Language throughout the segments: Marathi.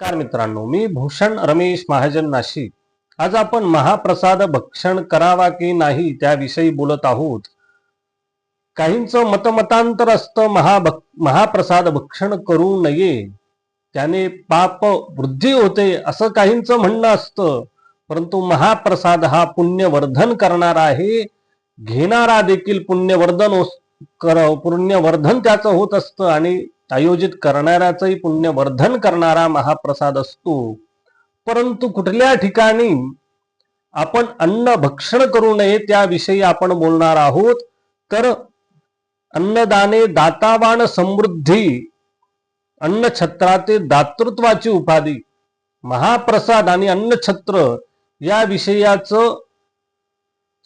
नमस्कार मित्रांनो मी भूषण रमेश महाजन नाशिक. आज आपण महाप्रसाद भक्षण करावा की नाही त्याविषयी बोलत आहोत. काहींचं मतमतांतर असतं महाभक महाप्रसाद भक्षण करू नये. त्याने पाप वृद्धी होते असं काहींचं म्हणणं असतं. परंतु महाप्रसाद हा पुण्यवर्धन करणारा आहे. घेणारा देखील पुण्यवर्धन कर पुण्यवर्धन त्याचं होत असतं आणि आयोजित करणाऱ्याचंही पुण्यवर्धन करणारा महाप्रसाद असतो. परंतु कुठल्या ठिकाणी आपण अन्न भक्षण करू नये त्याविषयी आपण बोलणार आहोत तर अन्नदाने दातावान समृद्धी अन्नछत्राचे दातृत्वाची उपाधी महाप्रसाद आणि अन्नछत्र या विषयाचं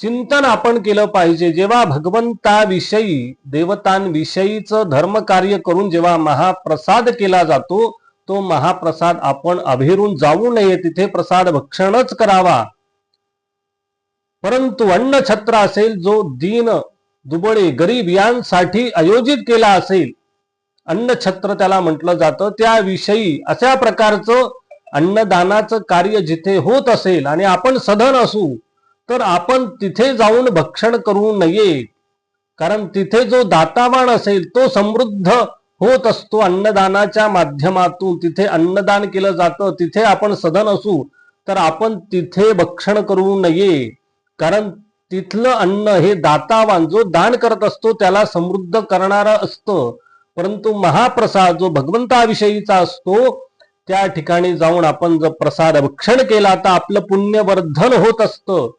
चिंतन आपण केलं पाहिजे. जेव्हा भगवंताविषयी देवतांविषयीचं धर्मकार्य करून जेव्हा महाप्रसाद केला जातो तो महाप्रसाद आपण अभेरून जाऊ नये. तिथे प्रसाद भक्षणच करावा. परंतु अन्नछत्र असेल जो दीन दुबळे गरीब यांसाठी आयोजित केला असेल अन्नछत्र त्याला म्हटलं जातं. त्याविषयी अशा प्रकारचं अन्नदानाचं कार्य जिथे होत असेल आणि आपण सधन असू तर आपण तिथे जाऊन भक्षण करू नये. कारण तिथे जो दातावान असेल तो समृद्ध होत असतो. अन्नदानाच्या माध्यमातून तिथे अन्नदान केलं जातं. तिथे आपण सदन असू तर आपण तिथे भक्षण करू नये. कारण तिथलं अन्न हे दातावान जो दान करत असतो त्याला समृद्ध करणारा असतं. परंतु महाप्रसाद जो भगवंताविषयीचा असतो त्या ठिकाणी जाऊन आपण जर प्रसाद भक्षण केला तर आपलं पुण्यवर्धन होत असतं.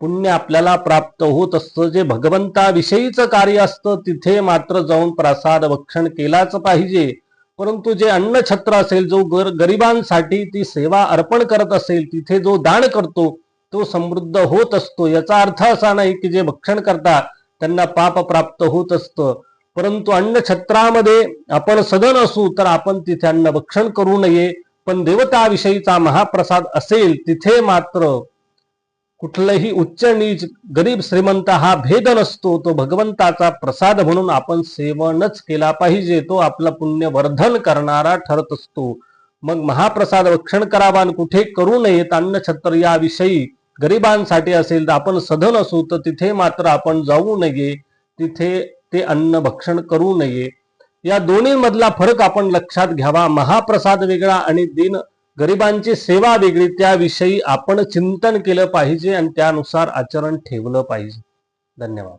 पुण्य आपल्याला प्राप्त होत असतं. जे भगवंताविषयीचं कार्य असतं तिथे मात्र जाऊन प्रसाद भक्षण केलाच पाहिजे. परंतु जे अन्नछत्र असेल जो गर गरिबांसाठी ती सेवा अर्पण करत असेल तिथे जो दान करतो तो समृद्ध होत असतो. याचा अर्थ असा नाही की जे भक्षण करतात त्यांना पाप प्राप्त होत असतं. परंतु अन्नछत्रामध्ये आपण सदन असू तर आपण तिथे अन्न भक्षण करू नये. पण देवताविषयीचा महाप्रसाद असेल तिथे मात्र कुठलंही उच्च नीच गरीब श्रीमंत हा भेद नसतो तो भगवंताचा प्रसाद म्हणून आपण सेवनच केला पाहिजे तो आपलं पुण्यवर्धन करणारा ठरत असतो. मग महाप्रसाद भक्षण करावा आणि कुठे करू नये अन्नछत्र याविषयी गरिबांसाठी असेल तर आपण सधन असू तर तिथे मात्र आपण जाऊ नये तिथे ते अन्न भक्षण करू नये. या दोन्हीमधला फरक आपण लक्षात घ्यावा. महाप्रसाद वेगळा आणि दिन गरिबांची सेवा वेगळी त्याविषयी आपण चिंतन केलं पाहिजे आणि त्यानुसार आचरण ठेवलं पाहिजे. धन्यवाद.